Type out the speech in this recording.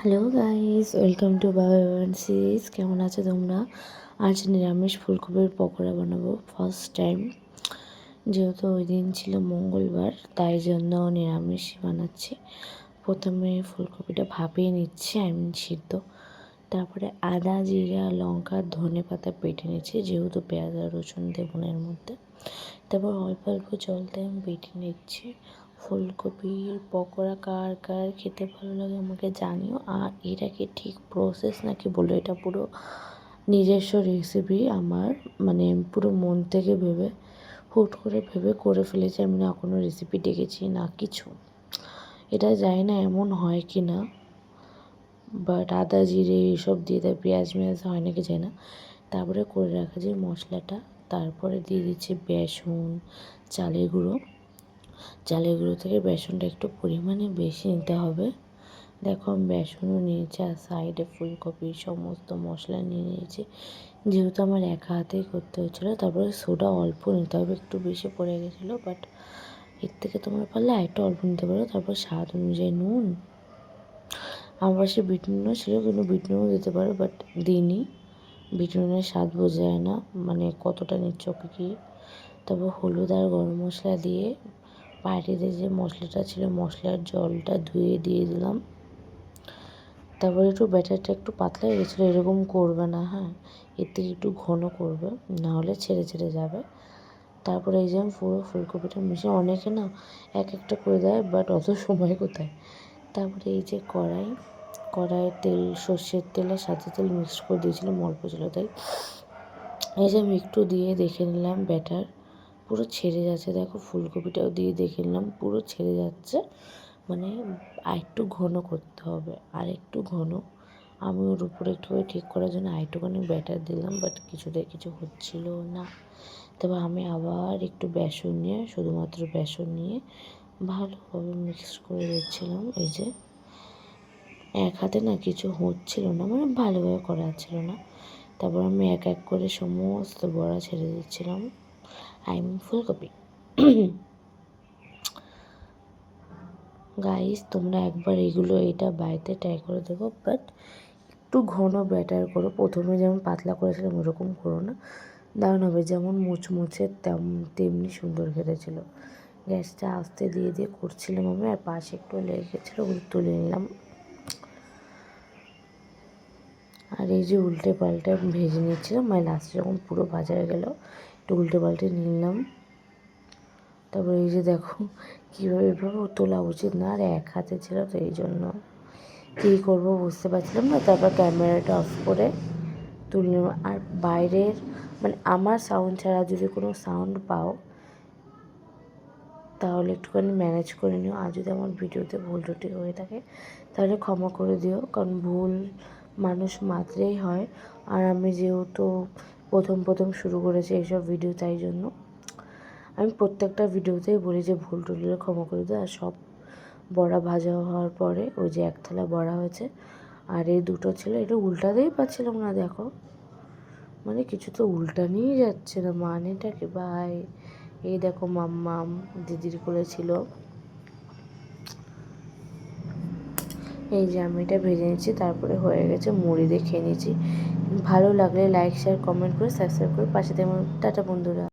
Hello guys welcome to Baban series কেমন আছো তোমরা? আজ নিরামিষ ফুলকপির পকোড়া বানাবো ফার্স্ট টাইম যেহেতু ওই দিন ছিল মঙ্গলবার, তাই জন্য নিরামিষ বানাচ্ছি। প্রথমে ফুলকপিটা ভাপিয়ে নিচ্ছি আই মিন সিদ্ধ। তারপরে আদা, জিরা, লঙ্কা, ধনে পাতা পেটে নিচ্ছি, যেহেতু পেঁয়াজ আর রসুন দেবনের মধ্যে। তারপর অল্প অল্প জল দিয়ে আমি বেটে নিচ্ছি। ফুলকপির পকোড়া কার কার খেতে ভালো লাগে আমাকে জানিও। আর এটা কি ঠিক প্রসেস নাকি বলো? এটা পুরো নিজস্ব রেসিপি আমার মানে পুরো মন থেকে ভেবে, হুট করে ভেবে করে ফেলেছি আমি না কোনো রেসিপি দেখেছি না কিছু। এটা জানি না এমন হয় কি না বাট আদা জিরে এসব দিয়ে দেয়, পেঁয়াজ মেয়াজ হয় নাকি যায় না। তারপরে করে রাখা যে মশলাটা, তারপরে দিয়ে দিচ্ছি বেসন, চালের গুঁড়ো। চালের গুঁড়ো থেকে বেসনটা একটু পরিমাণে বেশি নিতে হবে। দেখো আমি বেসনও নিয়েছি আর সাইডে ফুলকপি সমস্ত মশলা নিয়ে নিয়েছি। যেহেতু আমার একা হাতেই করতে হচ্ছিল তারপরে সোডা অল্প নিতে হবে, একটু বেশি পড়ে গেছিল বাট এর থেকে তোমরা পারলে আরেকটু অল্প নিতে পারো, তারপর স্বাদ অনুযায়ী নুন। আমার পাশে বিট নুনও ছিল, কিন্তু বিটনুনও দিতে পারো বাট দিইনি। বিটনুনের স্বাদ বোঝা যায় না মানে কতটা নিচ্ছ কী? তারপর হলুদ আর গরম মশলা দিয়ে পাটিতে যে মশলাটা ছিল, মশলার জলটা ধুয়ে দিয়ে দিলাম। তারপরে একটু ব্যাটারটা একটু পাতলা হয়ে গেছিল, এরকম করবে না হ্যাঁ? এর থেকে একটু ঘন করবে নাহলে ছেড়ে ছেড়ে যাবে। তারপরে এই যে পুরো ফুলকপিটা মিশে অনেকে না এক একটা করে দেয়, বাট অত সময় কোথায়? তারপরে এই যে কড়াই, কড়াইয়ের তেল, সর্ষের তেলের সাদা তেল মিক্সড করে দিয়েছিলাম, অল্প ছিল তাই। এই যে আমি একটু দিয়ে দেখে নিলাম ব্যাটার। পুরো ছেড়ে যাচ্ছে। দেখো ফুলকপিটাও দিয়ে দেখে নিলাম, পুরো ছেড়ে যাচ্ছে। মানে আর একটু ঘন করতে হবে আর একটু ঘন। আমি ওর উপরে একটু ঠিক করার জন্য আরেকটুখানি ব্যাটার দিলাম বাট কিছুতে কিছু হচ্ছিল না। তবে আমি আবার একটু বেসন নিয়ে, শুধুমাত্র বেসন নিয়ে ভালোভাবে মিক্স করে দিচ্ছিলাম। এই যে এক হাতে না কিছু হচ্ছিল না মানে ভালোভাবে করা ছিল না। তারপর আমি এক এক করে সমস্ত বড়া ছেড়ে দিচ্ছিলাম। আই মিন ফুলকপি গাইস তোমরা একবার এগুলো এটা বাড়িতে ট্রাই করে দেখো বাট একটু ঘন ব্যাটার করো। প্রথমে যেমন পাতলা করেছিলাম, ওরকম করো না। দারুণ হবে, যেমন মুচমুচে তেমনি সুন্দর খেতে গ্যাসটা আস্তে দিয়ে দিয়ে করছিলাম আমি, আর পাশে একটু লেগে গেছিল ওগুলো তুলে নিলাম। আর এই যে উল্টে পাল্টে ভেজে নিচ্ছিলাম মানে লাস্টে যখন পুরো বাজারে গেল একটু উল্টে পাল্টে নিলাম। তারপরে এই যে দেখো, কীভাবে এভাবে তোলা উচিত না, আর এক হাতে ছিল তো এই জন্য। কী করব বুঝতে পারছিলাম না। তারপর ক্যামেরাটা অফ করে তুললাম আর বাইরের মানে আমার সাউন্ড ছাড়া যদি কোনো সাউন্ড পাও, তাহলে একটুখানি ম্যানেজ করে নিও। আর যদি আমার ভিডিওতে ভুল টুটি হয়ে থাকে, তাহলে ক্ষমা করে দিও। কারণ ভুল মানুষ মাত্রেই হয়। আর আমি যেহেতু প্রথম প্রথম শুরু করেছে এইসব ভিডিও তাই জন্য। আমি প্রত্যেকটা ভিডিওতেই বলি যে ভুল টুল ক্ষমা করে দিও, আর সব বড়া ভাজা হওয়ার পরে ওই যে এক থালা বড়া হয়েছে, আর এই দুটো ছিল, এটা উল্টাতেই পাচ্ছিলাম না, দেখো। মানে কিছু তো উল্টা নিয়ে যাচ্ছে না, মানেটা কি? ভাই, এই দেখো মাম্মাম, দিদির কোলে ছিল। এই যে আমি এটা ভেজে নিচ্ছি, তারপরে হয়ে গেছে মুড়ি দিয়ে খেয়ে নিচ্ছি। ভালো লাগলে লাইক শেয়ার কমেন্ট করে সাবস্ক্রাইব করে পাশে তেমন টাটা বন্ধুরা।